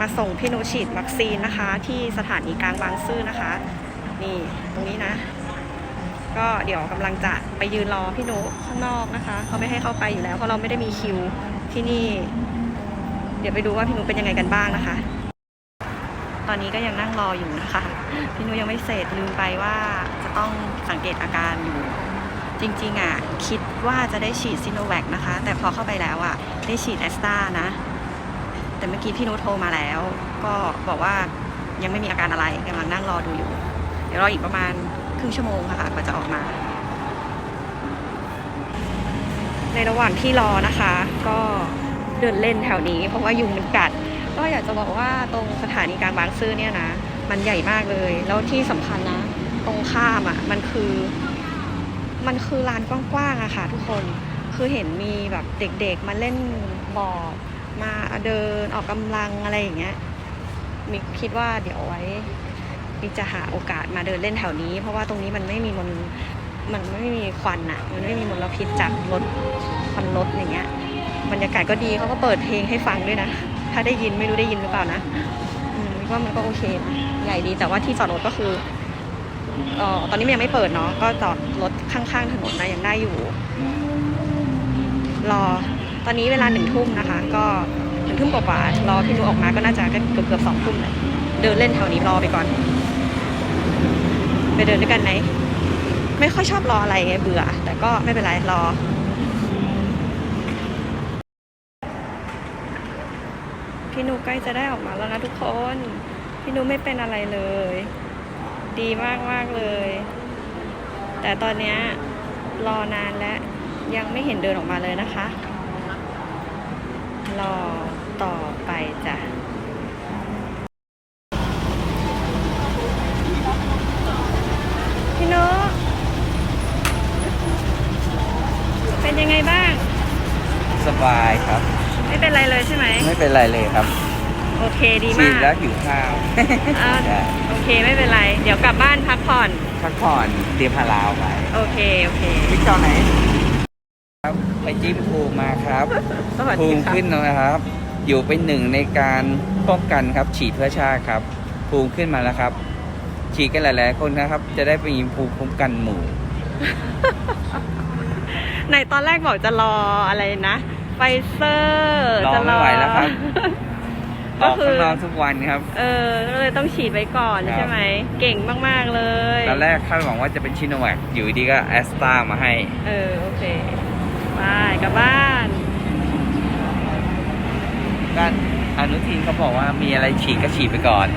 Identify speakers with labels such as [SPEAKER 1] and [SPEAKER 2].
[SPEAKER 1] มาส่งพี่นุฉีดวัคซีนนะคะ ที่สถานีกลางบางซื่อนะคะ นี่ตรงนี้นะ ก็เดี๋ยวกำลังจะไปยืนรอพี่นุข้างนอกนะคะเขาไม่ให้เข้าไปอยู่แล้วเพราะเราไม่ได้มีคิวที่นี่ เดี๋ยวไปดูว่าพี่นุเป็นยังไงกันบ้างนะคะ ตอนนี้ก็ยังนั่งรออยู่นะคะ พี่นุยังไม่เสร็จลืมไปว่าจะต้องสังเกตอาการอยู่จริงๆอะคิดว่าจะได้ฉีดซิโนแวคนะคะ แต่พอเข้าไปแล้วอะได้ฉีดแอสตรานะ แต่เมื่อกี้พี่นุโทรมาแล้ว ก็บอกว่ายังไม่มีอาการอะไรกำลังนั่งรอดูอยู่ เดี๋ยวรออีกประมาณครึ่งชั่วโมงค่ะกว่าจะออกมา ในระหว่างที่รอนะคะ ก็เดินเล่นแถวนี้ เพราะว่ายุงมันกัด ก็อยากจะบอกว่าตรงสถานีกลางบางซื่อเนี่ยนะ มันใหญ่มากเลย แล้วที่สำคัญนะ ตรงข้ามอะ มันคือ มันคือลานกว้างๆอะค่ะ ทุกคน คือเห็นมีแบบเด็กๆมาเล่นบอร์ด มาเดินออกกำลังอะไรอย่างเงี้ยมิกคิดว่าเดี๋ยวไว้มิกจะหาโอกาสมาเดินเล่นแถวนี้ เพราะว่าตรงนี้มันไม่มีมลมันไม่มีควันอะมันไม่มีมลพิษจากรถควันรถอย่างเงี้ยบรรยากาศก็ดีเขาก็เปิดเพลงให้ฟังด้วยนะ ถ้าได้ยินไม่รู้ได้ยินหรือเปล่านะมิกว่ามันก็โอเคนะใหญ่ดีแต่ว่าที่จอดรถก็คือเอ่อตอนนี้มันยังไม่เปิดเนาะก็จอดรถข้างๆถนนนะยังได้อยู่ ตอนนี้เวลาหนึ่งทุ่มนะคะ ก็หนึ่งทุ่มกว่ารอพี่นุออกมาก็น่าจะเกือบเกือบสองทุ่มเลยเดินเล่นแถวนี้รอไปก่อน ไปเดินด้วยกันไหมไม่ค่อยชอบรออะไรไงเบื่อ แต่ก็ไม่เป็นไรรอพี่นุใกล้จะได้ออกมาแล้วนะทุกคน พี่นุไม่เป็นอะไรเลย ดีมากมากเลย แต่ตอนนี้รอนานแล้วยังไม่เห็นเดินออกมาเลยนะคะ รอต่อไปจ้ะพี่นุเป็นยังไงบ้าง
[SPEAKER 2] สบายครับ
[SPEAKER 1] ไม่เป็นไรเลยใช่ไหม
[SPEAKER 2] ไม่เป็นไรเลยครับ
[SPEAKER 1] โอเคดี
[SPEAKER 2] ฉี
[SPEAKER 1] มา
[SPEAKER 2] ด
[SPEAKER 1] ก
[SPEAKER 2] แล้วหิวข้าว
[SPEAKER 1] อ่า
[SPEAKER 2] ได้
[SPEAKER 1] โอเคไม่เป็นไร เดี๋ยวกลับบ้านพักผ่อน
[SPEAKER 2] พักผ่อนเตรียมพาราวไป
[SPEAKER 1] โอเค โอเค
[SPEAKER 2] พี่จอไหนครับ ไปจิ้มภูมิมาครับ
[SPEAKER 1] สวัส
[SPEAKER 2] ภู
[SPEAKER 1] ดี
[SPEAKER 2] มิ
[SPEAKER 1] ค่ะ
[SPEAKER 2] ขึ้นแล้วนะครับ อยู่เป็นหนึ่งในการป้องกันครับ ฉีดเพื่อชาติครับ ภูมิขึ้นมาแล้วครับ ฉีดกันหลาย ๆ คนนะครับ จะได้ไปยิมภูมิคุ้มกันหมู่
[SPEAKER 1] ในตอนแรกบอกจะรออะไรนะไฟเซอร์
[SPEAKER 2] รอ
[SPEAKER 1] จะ
[SPEAKER 2] ไม่ไหวแล้วครับ อ
[SPEAKER 1] ก็
[SPEAKER 2] อก
[SPEAKER 1] คือ
[SPEAKER 2] ข้างนอกทุกวันครับ
[SPEAKER 1] เออก็เลยต้องฉีดไว้ก่อน
[SPEAKER 2] ครับ
[SPEAKER 1] ใช่ไหม เก่งมาก ๆ เลย
[SPEAKER 2] ตอนแรกคาดหวังว่าจะเป็นชิโนแวคอยู่ดีก็แอสตามาให้
[SPEAKER 1] เออ โอเค ไปกลับบ้าน
[SPEAKER 2] ก็อนุทินเขาบอกว่ามีอะไรฉีดก็ฉีดไปก่อน